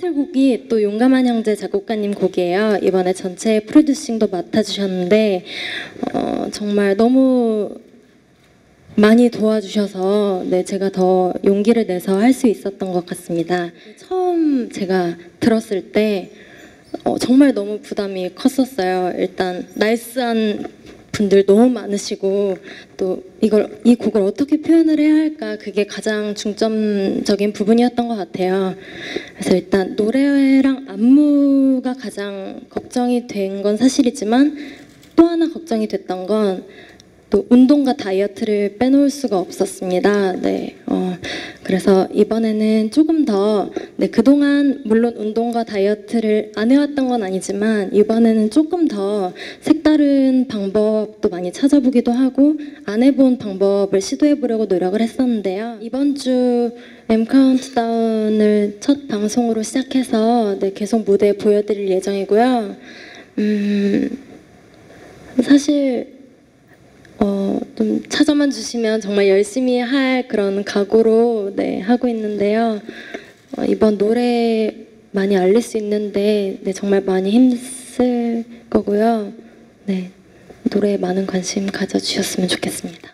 곡이 또 용감한 형제 작곡가님 곡이에요. 이번에 전체 프로듀싱도 맡아주셨는데 어, 정말 너무 많이 도와주셔서 네, 제가 더 용기를 내서 할 수 있었던 것 같습니다. 처음 제가 들었을 때 어, 정말 너무 부담이 컸었어요. 일단 나이스한 분들 너무 많으시고 또 이걸 이 곡을 어떻게 표현을 해야 할까 그게 가장 중점적인 부분이었던 것 같아요. 그래서 일단 노래랑 안무가 가장 걱정이 된 건 사실이지만 또 하나 걱정이 됐던 건 또 운동과 다이어트를 빼놓을 수가 없었습니다. 네, 어, 그래서 이번에는 조금 더 네, 그동안 물론 운동과 다이어트를 안 해왔던 건 아니지만 이번에는 조금 더 색다른 방법도 많이 찾아보기도 하고 안 해본 방법을 시도해보려고 노력을 했었는데요. 이번 주 M 카운트다운을 첫 방송으로 시작해서 네, 계속 무대에 보여드릴 예정이고요. 음, 사실 어, 좀 찾아만 주시면 정말 열심히 할 그런 각오로 네, 하고 있는데요. 어, 이번 노래 많이 알릴 수 있는데 네, 정말 많이 힘쓸 거고요. 네, 노래에 많은 관심 가져주셨으면 좋겠습니다.